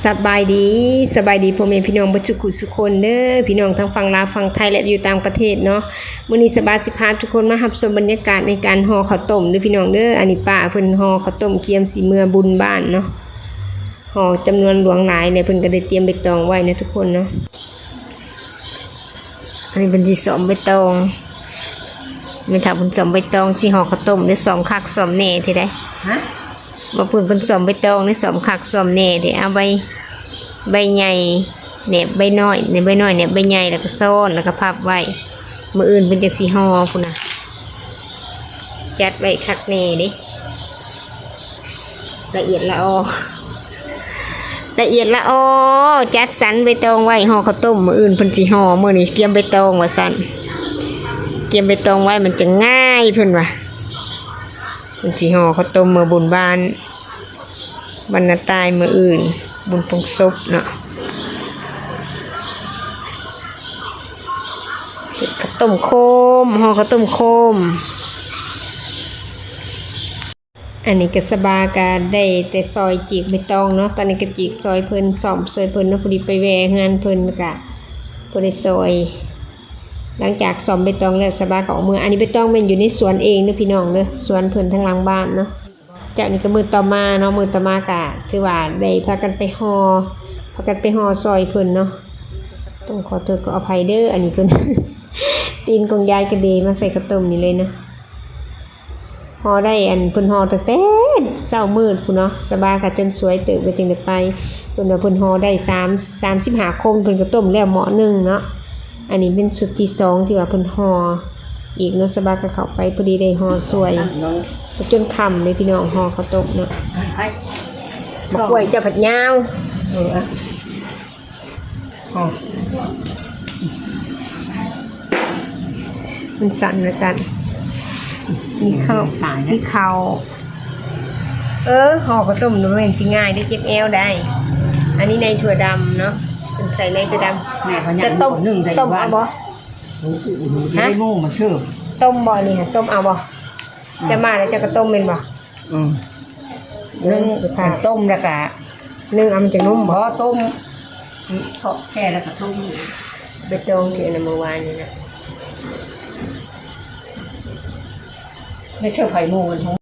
สบายดีสบายดีพ่อแม่พี่น้องบัจจุกุสุคนเด้อพี่น้องทั้งฝั่งลาวฝั่งไทยและอยู่ต่างประเทศเนาะมื้อนี้สบายสิพาทุกคนมารับชมบรรยากาศในการห่อข้าวต้มเด้อพี่น้องเด้ออันนี้ป้าเพิ่นห่อข้าวต้มเกียมสีเมือบุญบ้านเนาะห่อจำนวนหลวงหลายเนี่ยเพิ่นก็ได้เตรียมใบตองไว้นะทุกคนเนาะอันนี้เป็นสิสอมใบตองไม่ถ้าเพิ่นสอมใบตองสิห่อข้าวต้มได้สองคักสอมแน่ทีได้ฮะ มาพูนเป็นสอมใบตองในสอมคักสอมแหน่เดี๋ยวเอาใบใบใหญ่เนี่ยใบน้อยเนี่ยใบน้อยเนี่ยใบใหญ่แล้วก็ซ่อนแล้วก็พับไว้มืออื่นเป็นจังสีห่อพุ่นนะจัดไว้คักแน่ดิละเอียดละออละเอียดละออจัดสันใบตองไว้ห่อข้าวต้มมืออื่นเพิ่นสิห่อมือนี้เกียมใบตองว่าสันเกียมใบตองไว้มันจะง่ายเพิ่นว่า มันสิห่อข้าวต้มมือบุญบ้านบรรณาตายมืออื่น บุญปงศพเนาะเข้าวต้มโคมห่อข้าวต้มโคม อันนี้ก็สบายกาได้แต่ซอยจีกไม่ต้องเนาะตอนนี้ก็จีกซอยเพิ่นซ่อมซอยเพิ่นเนาะพอดีไปแวะงานเพิ่นก็พอด้ซอย หลังจากซ่อมใบตองแล้วสบายก็ออกมืออันนี้ใบตองเป็นอยู่ในสวนเองเด้อพี่น้องเด้อสวนเพิ่นทางหลังบ้านเนาะจากนี้ก็มือต่อมาเนาะมือต่อมากะถือว่าได้พากันไปฮอพากันไปฮอซอยเพิ่นเนาะต้องขอโทษก็อภัยเด้ออันนี้เพิ่นตีนของยายกระเดมาใส่ข้าวต้มนี่เลยนะฮอได้อันเพิ่นฮอตั้งแต่เช้ามืดพุ่นเนาะสบายค่ะจนสวยเติบไปจึงได้ไปเพิ่นว่าเพิ่นฮอได้3 35คมเพิ่นก็ต้มแล้วหมอหนึ่งเนาะ อันนี้เป็นสุดที่สองที่ว่าเพิ่นห่ออีกเนาะสบายก็เข้าไปพอดีได้ห่อสวยน้องจนค่ำเลยพี่น้องห่อข้าวต้มเนาะไปมะกล้วยเจ้าผัดยาวเอออะอ๋อมันสั่นนะสั่นมีข้าวตายมีนะข้าวเออห่อข้าวต้มนี่มันสิง่ายได้เจ็บเอวได้ อันนี้ในถั่วดำเนาะเป็นใส่ในถั่วดำแม่พญาจะต้มหนึ่งใส่ต้มบ้าเอานบ่โอ้โหได้โม่มาเชื่อมต้มบ่นี่ค่ะต้มเอาบ่จะมาแล้วจะก็ต้มเป็นบ่อืมนึ่งเป็นต้มแล้วก็นึ่งเอามันจะนุ่มพบ่อต้มทอดแช่แล้วก็ต้มใบตองที่อันนั้นเมื่อวานนี่นะไม่เชื่อไผ่โม่กันทั้ง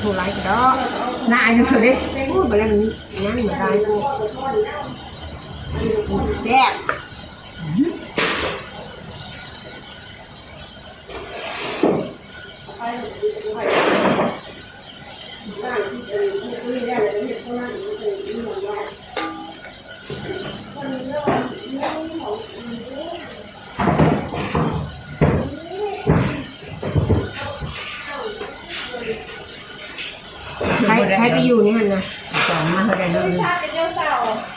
ผู้ร้ายก็ดอกหน้าอายุเท่านี้พูดไปแล้วมันนั่นเหมือน กันแซ่บใครใครไปอยู่นี่ฮันนะสองมาเท่าไหร่เลยอืมเย็นแล้ววะยังเย็นหมด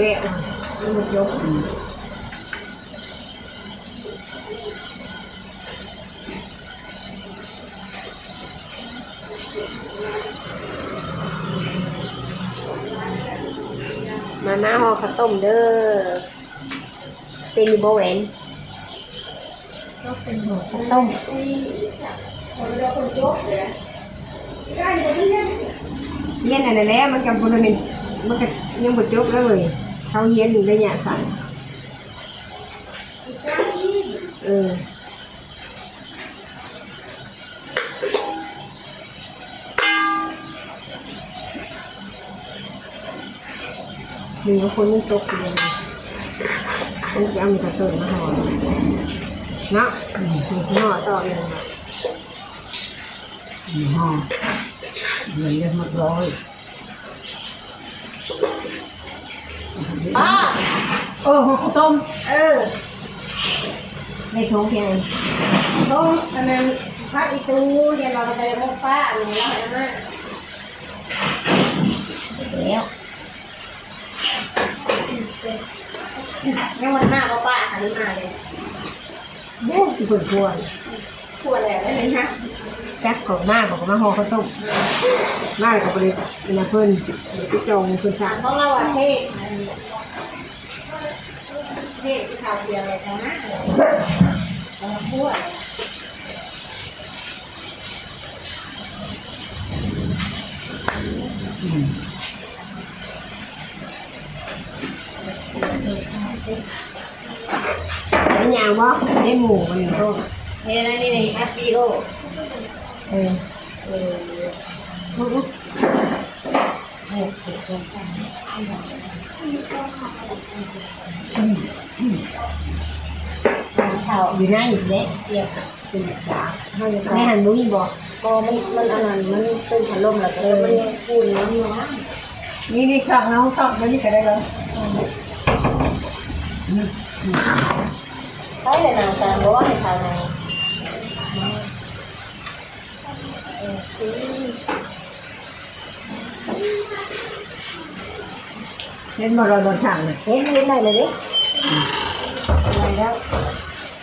เลยอะยังหม มาหน้าห่อข้าวต้มเด้อ เป็นอยู่บ่แหวนก็เป็นห่อข้าวต้มเย็นอะไรแล้วมันกับบนนี้มันก็ยังบดจบแล้วเลยเขาเย็นอยู่ได้เนี่ยสั่นเออ มีคนยังตกอยู่เลยต้องจะเอามีกระตุ้นมาห่อเนาะมีห่อต่อเลยมีห้องเงินเดือนหมดร้อยเออข้าวต้ม เออในท้องเพียงต้มอันนั้นพักอีตูเดี๋ยวเราจะพบป้าอันนี้เราให้มาแล้ว ยังวันหน้าก็ป้าอันนี้มาเลยโอ้ที่เพิ่นควรควรแล้วได้ไหมฮะจักของมากของมาห่อข้าวต้มมากกับไปเลยเป็นมาเพิ่นเดี๋ยวไปจองเพิ่นสั่งต้องเล่าว่าเทศเทศที่ข่าวเดียวเลยเขานะเราพูด แล้วยาว่าได้หมูมันอยู่ต้มเฮ้ยนั่นนี่ในแอปวิดีโอเออเออลูกเออเสียงกันข่าวอยู่ในอีกเละเสียบเป็นศึกษาให้ให้หันบุ้ยบอกก็มันมันอันนั้นมันเป็นพัดลมแล้วก็มันยังพูน้ำอยู่นะนี่นี่ชอบน้องชอบแล้วนี่ก็ได้เลยใช่เลยนางการบอกว่าให้ทางนางเล่นบอลลอยบอลสั่งเลยเฮ้ยเล่นได้แล้ว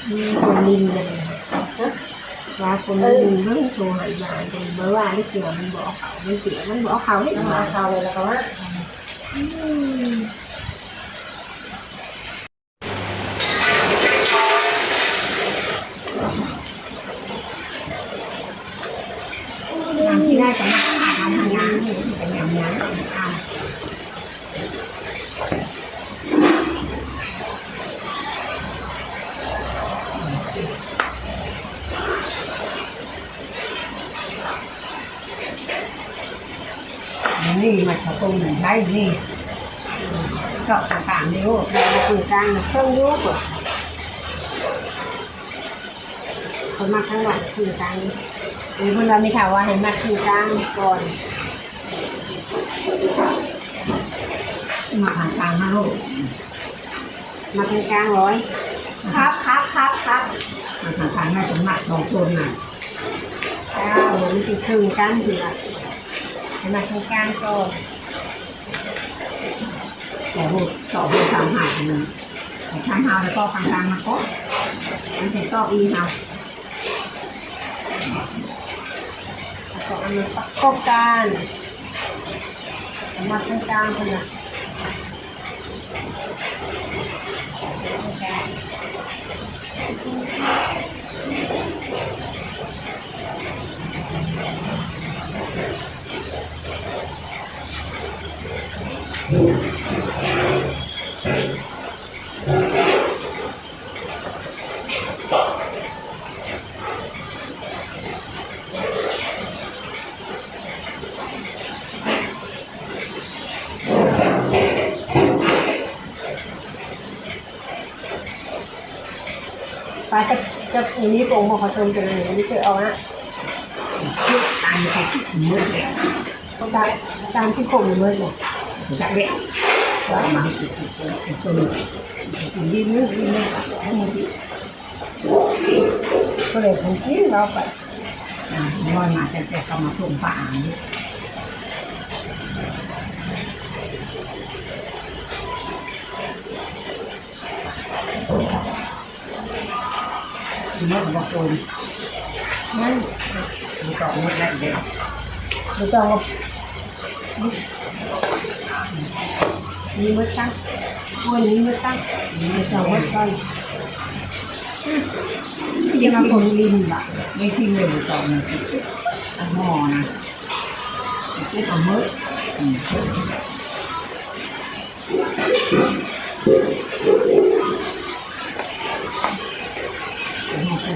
มีคนลินกันว่าคนลินเรื่องโทรหาบ้านเป็นเมื่อวานนี่เกี่ยวมันบอกเขาไม่เกี่ เป็นอย่างนั้นอ่านี่มาขอตรงหนึ่งได้นี่ก็ต่างๆนิ้วเราคุยกันเครื่องยุกคนมาข้างนอกคุยกันหรือคนเราไม่ถามว่าให้มาคุยกันก่อน มาทางกลางนะลูกมาทางกลางร้อย ครับครับครับครับมาทางกลางน่าจะหมัดลองตัวหน่อยเก้าเหมือนติดครึ่งกันเถื่อให้มาทางกลางก่อนแต่พวกต่อพวกทางหายมันแต่ทางหาแล้วก็ทางกลางมาก็มันจะต่ออีเอาสองอันนี้ประกอบกัน มาทางกลางคนละปลา จะจะอย่างนี้โป่งของเขาชมจะเลยไม่เชื่อเอานะตายไปมืดเลยจานจานที่โคงอยู่เมื่อไหร่จะเละก็มาอีกตัวนึงยืนนึงยืนนึงให้มันดีก็เลยผมกินเราไปอ่าลอยมาแต่แต่ก็มาส่งป่าอ่าน นี่มันบอกคนนั่นมันก็มืดแล้วเด็กดูจองว่ามีมือตั้งวันนี้มือตั้งมีจองวัดก่อนยังมาคนลินแบบไม่ทิ้งเลยตอมันอันหมอนะที่ทำมืดอืม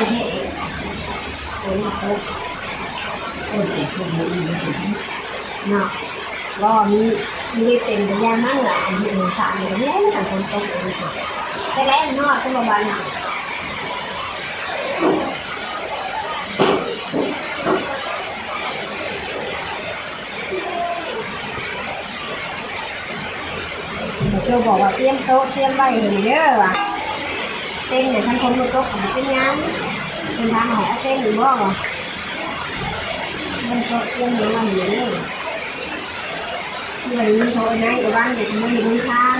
คนเจ็บคนมือเนาะก็มีมีได้เป็นระยะมั่งหละมีหนึ่งสามอย่างนี้แต่คนตกเลยค่ะแต่แล้วนอกก็มาบ้านหนักเจ้าบอกว่าเตรียมโต๊ะเตรียมใบเลยเด้อว่ะเต้นเนี่ยวท่านคนมาโต๊ะของเป็นยัง เป็นทางหอยเต้นหรือบ่มันก็เตรียมเดี๋ยวมันอยู่เลยที่วันนี้โทรนะอยู่บ้านเด็กมันอยู่ข้าง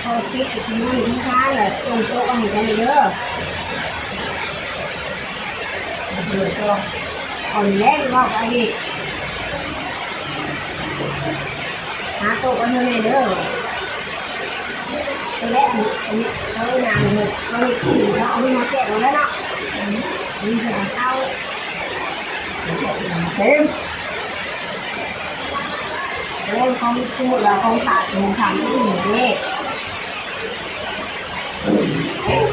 โทรคิดเด็กมันอยู่ข้างเลย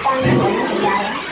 ตรงโต๊ะก็มีกั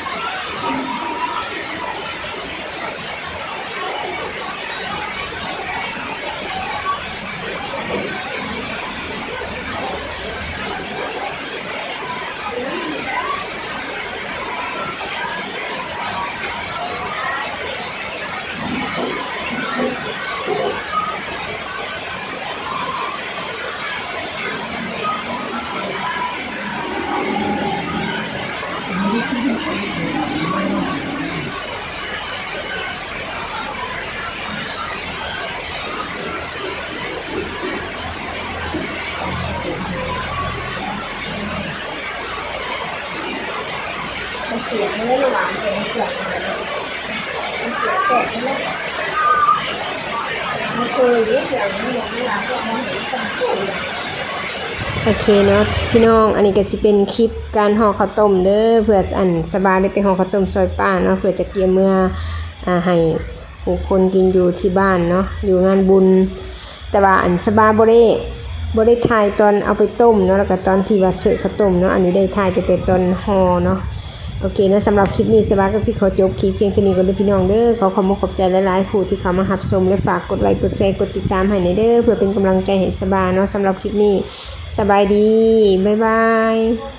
ตั้งหัวหน้าใหญ่มันเปียกเนื้อระหว่างเป็นเปลือกมันเปียกแตกใช่ไหมมันเคยยึดอย่างนี้อย่างนี้เราก็มองเห็นกันสวยโอเคเนาะพี่น้องอันนี้ก็สิเป็นคลิปการห่อข้าวต้มเด้อเพื่ออันสบายได้ไปห่อข้าวต้มซอยป้าเนาะเพื่อจะเกียมเมื่ออ่าให้ผู้คนกินอยู่ที่บ้านเนาะอยู่งานบุญ แต่ว่าอันสบายบ่ได้บ่ได้ถ่ายตอนเอาไปต้มเนาะแล้วก็ตอนที่ว่าเสิร์ฟข้าวต้มเนาะอันนี้ได้ถ่ายแต่แต่ตอนห่อเนาะ โอเคเนาะสำหรับคลิปนี้สบายก็สิขอจบคลิปเพียงเท่านี้ก่อนเด้อพี่น้องเด้อขอขอบคุณขอบใจหลายๆผู้ที่เข้ามาหับชมและฝากกดไลค์กดแชร์กดติดตามให้ในเด้อเพื่อเป็นกำลังใจให้สบายเนาะสำหรับคลิปนี้สบายดีบ๊ายบาย